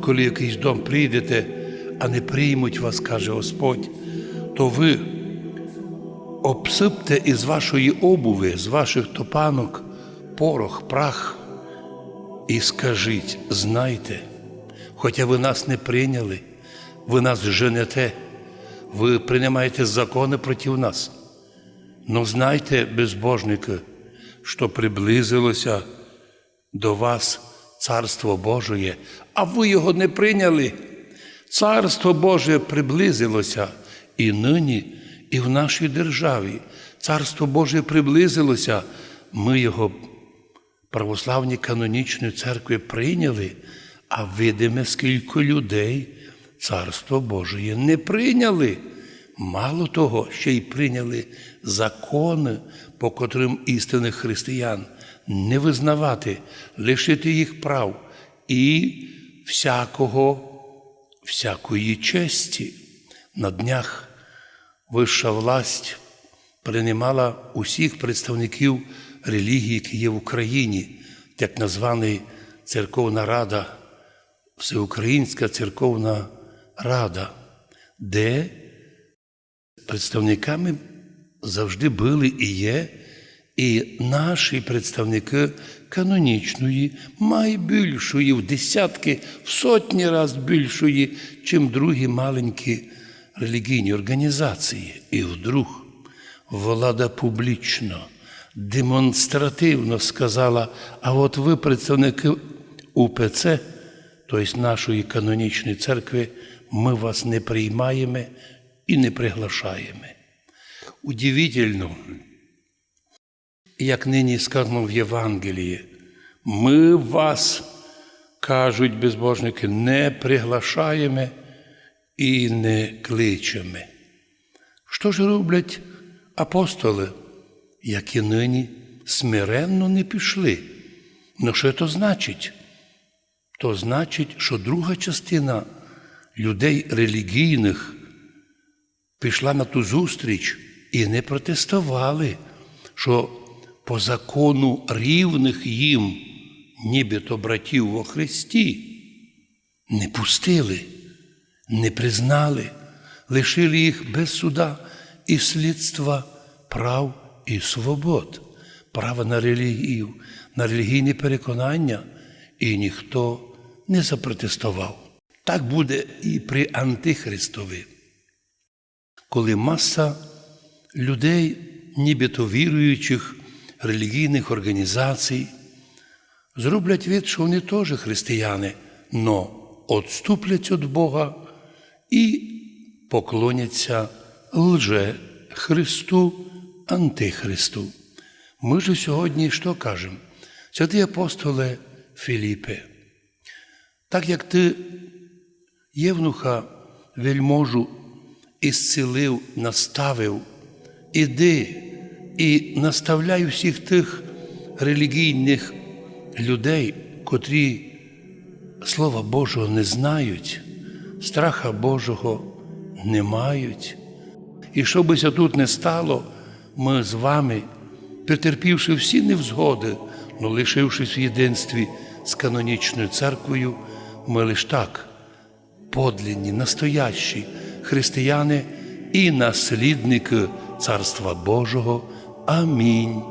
Коли якийсь дом прийдете, а не приймуть вас, каже Господь, то ви обсипте із вашої обуви, з ваших топанок, порох, прах, і скажіть, знайте, хоча ви нас не прийняли, ви нас женете, ви приймаєте закони проти нас. Но знайте, безбожники, що приблизилося до вас Царство Божоє, а ви його не прийняли. Царство Боже приблизилося і нині, і в нашій державі. Царство Боже приблизилося. Ми його православні канонічної церкви прийняли, а видиме, скільки людей Царство Божє не прийняли. Мало того, ще й прийняли закони, по котрим істинних християн не визнавати, лишити їх прав і всякого, всякої честі. На днях вища власть приймала усіх представників релігії, які є в Україні, як названий Церковна Рада, Всеукраїнська церковна рада, де представниками завжди були і є, і наші представники канонічної, найбільшої, в десятки, в сотні разів більшої, чим другі маленькі релігійні організації. І вдруг влада публічно, демонстративно сказала: а от ви, представники УПЦ, тобто нашої канонічної церкви, ми вас не приймаємо і не приглашаємо. Удивительно, як нині сказано в Євангелії, ми вас, кажуть безбожники, не приглашаємо і не кличемо. Що ж роблять апостоли, які нині смиренно не пішли? Ну що це значить? То значить, що друга частина людей релігійних пішла на ту зустріч і не протестували, що по закону рівних їм, нібито братів во Христі, не пустили, не признали, лишили їх без суда і слідства прав і свобод, права на релігію, на релігійне переконання, і ніхто не запротестував. Так буде і при Антихристові коли маса людей, нібито віруючих релігійних організацій, зроблять від, що вони теж християни, но відступлять від Бога і поклоняться лже Христу, Антихристу. Ми ж сьогодні що кажемо? Святий апостоле Філіпе, так як ти Євнуха вельможу ісцілив, наставив, іди і наставляй всіх тих релігійних людей, котрі Слова Божого не знають, страха Божого не мають. І що бися тут не стало, ми з вами, претерпівши всі невзгоди, но лишившись в єдинстві з канонічною церквою, ми лиш так подлинні, настоящі християни і наслідники Царства Божого. Амінь.